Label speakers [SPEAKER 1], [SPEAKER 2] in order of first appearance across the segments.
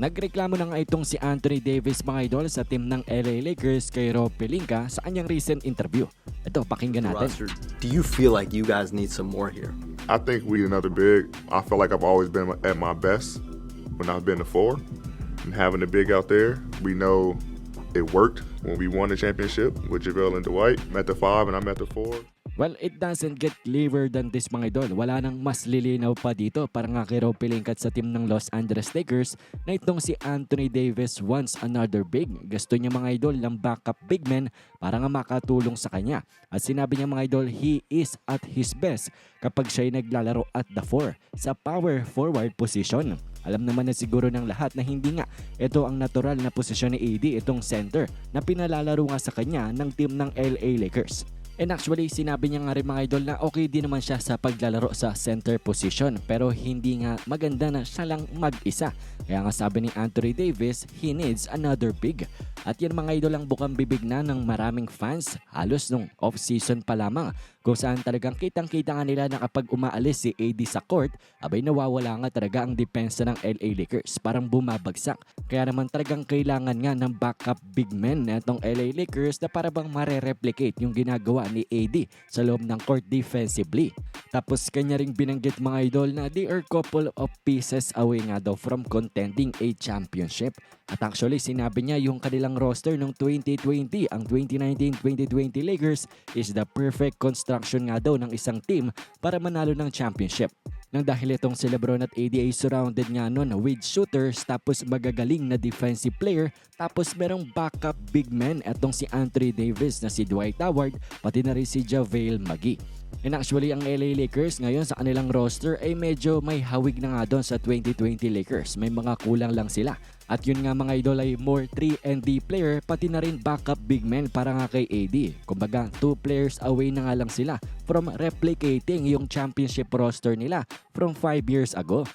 [SPEAKER 1] Nagreklamo na nga itong si Anthony Davis mga idol sa team ng LA Lakers kay Rob Pelinka sa kanyang recent interview. Ito, pakinggan natin.
[SPEAKER 2] roster. Do you feel like you guys need some more here?
[SPEAKER 3] I think we another big. I feel like I've always been at my best when I've been the four. And having the big out there, we know it worked when we won the championship with JaVale and Dwight. I'm at the five and I'm at the four.
[SPEAKER 1] Well, it doesn't get clearer than this mga idol. Wala nang mas lilinaw pa dito para nga kay Rob Pelinka at sa team ng Los Angeles Lakers na itong si Anthony Davis wants another big. Gusto niya mga idol ng backup big man para nga makatulong sa kanya. At sinabi niya mga idol, he is at his best kapag siya'y naglalaro at the 4 sa power forward position. Alam naman na siguro ng lahat na hindi nga ito ang natural na posisyon ni AD itong center na pinalalaro nga sa kanya ng team ng LA Lakers. And actually, sinabi niya nga rin mga idol na okay din naman siya sa paglalaro sa center position pero hindi nga maganda na siya lang mag-isa. Kaya nga sabi ni Anthony Davis, he needs another big. At yan mga idol ang bukang bibig na ng maraming fans halos nung off-season pa lamang kung saan talagang kitang-kita nga nila na kapag umaalis si AD sa court, abay nawawala nga talaga ang depensa ng LA Lakers. Parang bumabagsak. Kaya naman talagang kailangan nga ng backup big men na itong LA Lakers na para bang mare-replicate yung ginagawa ni AD sa loob ng court defensively. Tapos kanya ring binanggit mga idol na they are couple of pieces away nga daw from contending a championship. At actually sinabi niya yung kanilang roster ng 2020, ang 2019-2020 Lakers is the perfect construction nga daw ng isang team para manalo ng championship. Nang dahil itong si Lebron at AD surrounded nga nun with shooters tapos magagaling na defensive player tapos merong backup big man etong si Anthony Davis na si Dwight Howard pati na rin si JaVale McGee. And actually ang LA Lakers ngayon sa kanilang roster ay medyo may hawig na nga doon sa 2020 Lakers. May mga kulang lang sila. At yun nga mga idol ay more 3 and D player pati na rin backup big men para nga kay AD. Kumbaga 2 players away na nga lang sila from replicating yung championship roster nila from 5 years ago.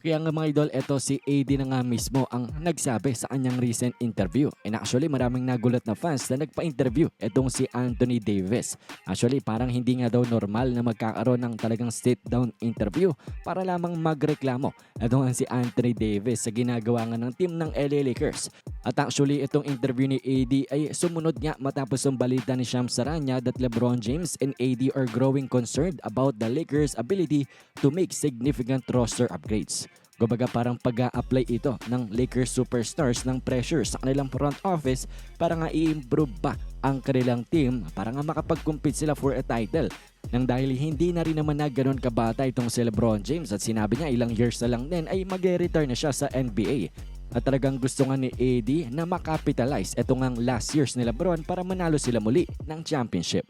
[SPEAKER 1] Kaya nga mga idol, eto si AD na nga mismo ang nagsabi sa kanyang recent interview. And actually maraming nagulat na fans na nagpa-interview etong si Anthony Davis. Actually parang hindi nga daw normal na magkakaroon ng talagang sit-down interview para lamang magreklamo. Ito nga si Anthony Davis sa ginagawa nga ng team ng LA Lakers. At actually itong interview ni AD ay sumunod nga matapos ang balita ni Shams Saranya that LeBron James and AD are growing concerned about the Lakers ability to make significant roster upgrades. Kumbaga parang pag apply ito ng Lakers superstars ng pressure sa kanilang front office para nga i-improve pa ang kanilang team para nga makapag-compete sila for a title. Nang dahil hindi na rin naman na ganun kabata itong si LeBron James at sinabi niya ilang years na lang din ay mag-retire na siya sa NBA. At talagang gusto nga ni AD na makapitalize ito ngang last years ni LeBron para manalo sila muli ng championship.